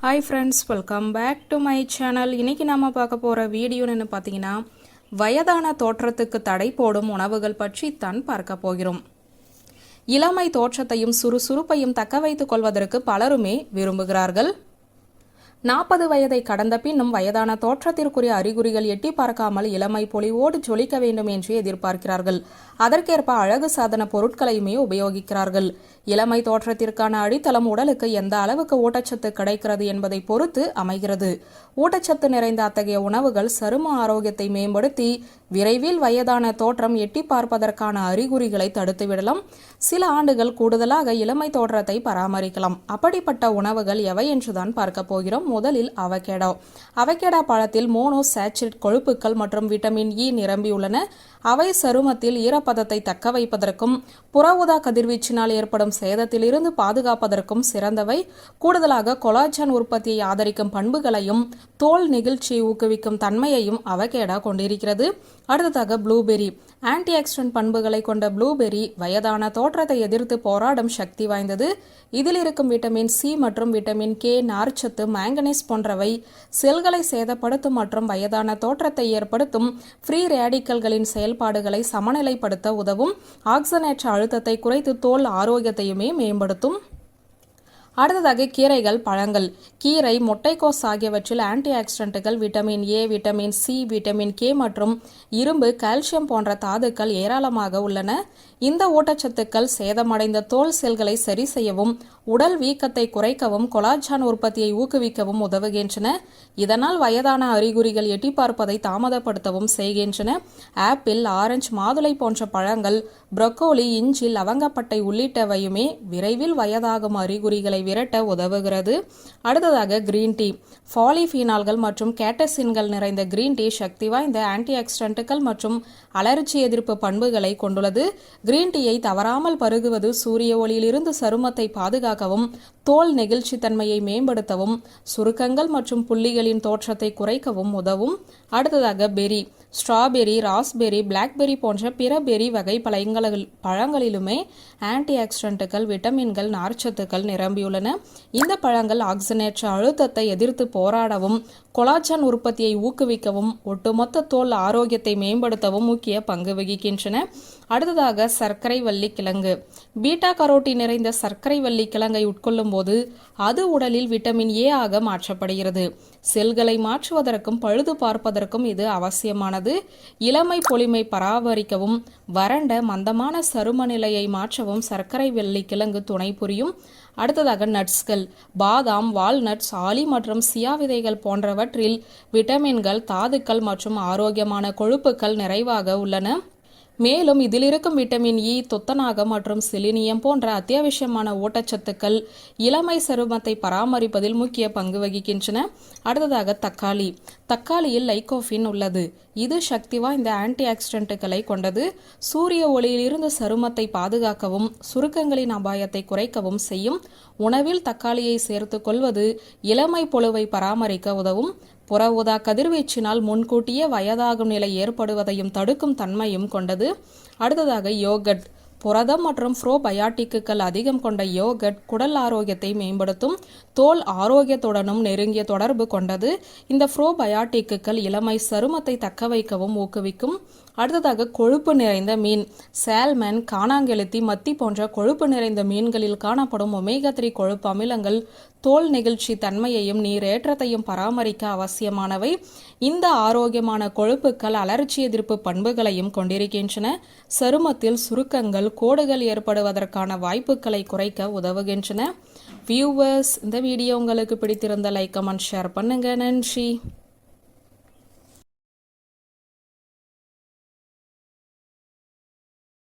Hi friends welcome back to my channel இன்னைக்கு நம்ம பார்க்க போகிற வீடியோன்னு பார்த்தீங்கன்னா வயதான தோற்றத்துக்கு தடை போடும் உணவுகள் பற்றி தான் பார்க்க போகிறோம். இளமை தோற்றத்தையும் சுறுசுறுப்பையும் தக்க வைத்துக் கொள்வதற்கு பலருமே விரும்புகிறார்கள். நாற்பது வயதை கடந்த பின்னும் வயதான தோற்றத்திற்குரிய அறிகுறிகள் எட்டி பார்க்காமல் இளமை பொலிவோடு ஜொலிக்க வேண்டும் என்று எதிர்பார்க்கிறார்கள். அதற்கேற்ப அழகு சாதன பொருட்களையுமே உபயோகிக்கிறார்கள். இளமை தோற்றத்திற்கான அடித்தளம் உடலுக்கு எந்த அளவுக்கு ஊட்டச்சத்து கிடைக்கிறது என்பதை பொறுத்து அமைகிறது. ஊட்டச்சத்து நிறைந்த அத்தகைய உணவுகள் சரும ஆரோக்கியத்தை மேம்படுத்தி விரைவில் வயதான தோற்றம் எட்டி பார்ப்பதற்கான அறிகுறிகளை தடுத்துவிடலாம். சில ஆண்டுகள் கூடுதலாக இளமை தோற்றத்தை பராமரிக்கலாம். அப்படிப்பட்ட உணவுகள் எவை என்றுதான் பார்க்க போகிறோம். முதலில் அவகேடோ. அவகேடா பழத்தில் மோனோ சேச்சுரேட் கொழுப்புகள் மற்றும் விட்டமின் இ நிரம்பியுள்ளன. அவை சருமத்தில் ஈரப்பதத்தை தக்க வைப்பதற்கும் புற ஊதா கதிர்வீச்சினால் ஏற்படும் சேதத்திலிருந்து பாதுகாப்பதற்கும் சிறந்தவை. கூடுதலாக கொலாஜன் உற்பத்தியை ஆதரிக்கும் பண்புகளையும் தோல் நெகிழ்ச்சியை ஊக்குவிக்கும் தன்மையையும் அவகேடா கொண்டிருக்கிறது. அடுத்ததாக ப்ளூபெரி ஆன்டி ஆக்சிடென்ட் பண்புகளை கொண்ட ப்ளூபெரி வயதான தோற்றத்தை எதிர்த்து போராடும் சக்தி வாய்ந்தது. இதில் இருக்கும் விட்டமின் சி மற்றும் விட்டமின் கே நார்ச்சத்து மேங்கனீஸ் போன்றவை செல்களை சேதப்படுத்தும் மற்றும் வயதான தோற்றத்தை ஏற்படுத்தும் ஃப்ரீ ரேடிக்கல்களின் செயல் செயல்பாடுகளை சமநிலைப்படுத்த உதவும் ஆக்சனேற்ற அழுத்தத்தை குறைத்து தோல் ஆரோக்கியத்தையுமே மேம்படுத்தும். அடுத்ததாக கீரைகள் பழங்கள். கீரை முட்டைக்கோஸ் ஆகியவற்றில் anti ஆக்சிடென்ட்டுகள் vitamin A vitamin C vitamin K மற்றும் இரும்பு கால்சியம் போன்ற தாதுக்கள் ஏராளமாக உள்ளன. இந்த ஊட்டச்சத்துக்கள் சேதமடைந்த தோல் செல்களை சரி செய்யவும் உடல் வீக்கத்தை குறைக்கவும் கொலாஜான் உற்பத்தியை ஊக்குவிக்கவும் உதவுகின்றன. இதனால் வயதான அறிகுறிகள் எட்டி பார்ப்பதை தாமதப்படுத்தவும் செய்கின்றன. ஆப்பிள் ஆரஞ்சு மாதுளை போன்ற பழங்கள் புரொக்கோலி இஞ்சி லவங்கப்பட்டை உள்ளிட்டவையுமே விரைவில் வயதாகும் அறிகுறிகளை விரட்ட உதவுகிறது. அடுத்ததாக கிரீன் டீ ஃபாலிஃபீனால்கள் மற்றும் கேட்டசின்கள் நிறைந்த கிரீன் டீ சக்தி வாய்ந்த ஆன்டிஆக்சிடென்ட்டுகள் மற்றும் அலர்ச்சி எதிர்ப்பு பண்புகளை கொண்டுள்ளது. கிரீன் டீயை தவறாமல் பருகுவது சூரிய ஒளியிலிருந்து சருமத்தை பாதுகாக்கவும் தோல் நெகிழ்ச்சித்தன்மையை மேம்படுத்தவும் சுருக்கங்கள் மற்றும் புள்ளிகளின் தோற்றத்தை குறைக்கவும் உதவும். அடுத்ததாக பெரி ஸ்ட்ராபெரி ராஸ்பெரி பிளாக்பெரி போன்ற பிற பெரி வகை பழங்களில் பழங்களிலுமே ஆன்டி ஆக்சிடென்ட்டுகள் விட்டமின்கள் நார்ச்சத்துக்கள் நிரம்பியுள்ளன இந்த பழங்கள் ஆக்சிஜனேற்ற அழுத்தத்தை எதிர்த்து போராடவும் கொலாச்சான் உற்பத்தியை ஊக்குவிக்கவும் ஒட்டுமொத்த தோல் ஆரோக்கியத்தை மேம்படுத்தவும் முக்கிய பங்கு வகிக்கின்றன. அடுத்ததாக சர்க்கரை வள்ளி கிழங்கு. பீட்டா கரோட்டி நிறைந்த சர்க்கரை வள்ளி கிழங்கை உட்கொள்ளும் போது அது உடலில் விட்டமின் ஏ ஆக மாற்றப்படுகிறது. செல்களை மாற்றுவதற்கும் பழுது பார்ப்பதற்கும் இது அவசியமானது. இளமை பொலிமை பராமரிக்கவும் வறண்ட மந்தமான சரும நிலையை மாற்றவும் சர்க்கரை வெள்ளி கிழங்கு துணை புரியும். அடுத்ததாக நட்ஸ்கள் பாதாம் வால்நட்ஸ் ஆலி மற்றும் சியா விதைகள் போன்றவற்றில் விட்டமின்கள் தாதுக்கள் மற்றும் ஆரோக்கியமான கொழுப்புக்கள் நிறைவாக உள்ளன. மேலும் இதில் இருக்கும் விட்டமின் e, இ துத்தநாகம் மற்றும் சிலினியம் போன்ற அத்தியாவசியமான ஊட்டச்சத்துக்கள் இளமை சருமத்தை பராமரிப்பதில் முக்கிய பங்கு வகிக்கின்றன. அடுத்ததாக தக்காளி. தக்காளியில் லைகோஃபின் உள்ளது. இது சக்தி வாய்ந்த ஆன்டி ஆக்சிடென்ட்டுகளை கொண்டது. சூரிய ஒளியிலிருந்து சருமத்தை பாதுகாக்கவும் சுருக்கங்களின் அபாயத்தை குறைக்கவும் செய்யும். உணவில் தக்காளியை சேர்த்து கொள்வது இளமை பொழுவை பராமரிக்க உதவும். புற ஊதா கதிர்வீச்சினால் முன்கூட்டியே வயதாகும் நிலை ஏற்படுவதையும் தடுக்கும் தன்மையும் கொண்டது. அடுத்ததாக யோகட். புரதம் மற்றும் ப்ரோபயாட்டிக்குகள் அதிகம் கொண்ட யோகட் குடல் ஆரோக்கியத்தை மேம்படுத்தும் தோல் ஆரோக்கியத்துடனும் நெருங்கிய தொடர்பு கொண்டது. இந்த ப்ரோபயாட்டிக்குகள் இளமை சருமத்தை தக்க வைக்கவும் ஊக்குவிக்கும். அடுத்ததாக கொழுப்பு நிறைந்த மீன் சால்மன் காணாங்கெழுத்தி மத்தி போன்ற கொழுப்பு நிறைந்த மீன்களில் காணப்படும் ஒமேகா த்ரீ கொழுப்பு அமிலங்கள் தோல் நெகிழ்ச்சி தன்மையையும் நீரேற்றத்தையும் பராமரிக்க அவசியமானவை. இந்த ஆரோக்கியமான கொழுப்புகள் அலர்ச்சி எதிர்ப்பு பண்புகளையும் கொண்டிருக்கின்றன. சருமத்தில் சுருக்கங்கள் கோடுகள் ஏற்படுவதற்கான வாய்ப்புகளை குறைக்க உதவுகின்றன. வியூவர்ஸ் இந்த வீடியோ உங்களுக்கு பிடித்திருந்த லைக் கமெண்ட் ஷேர் பண்ணுங்க. நன்றி.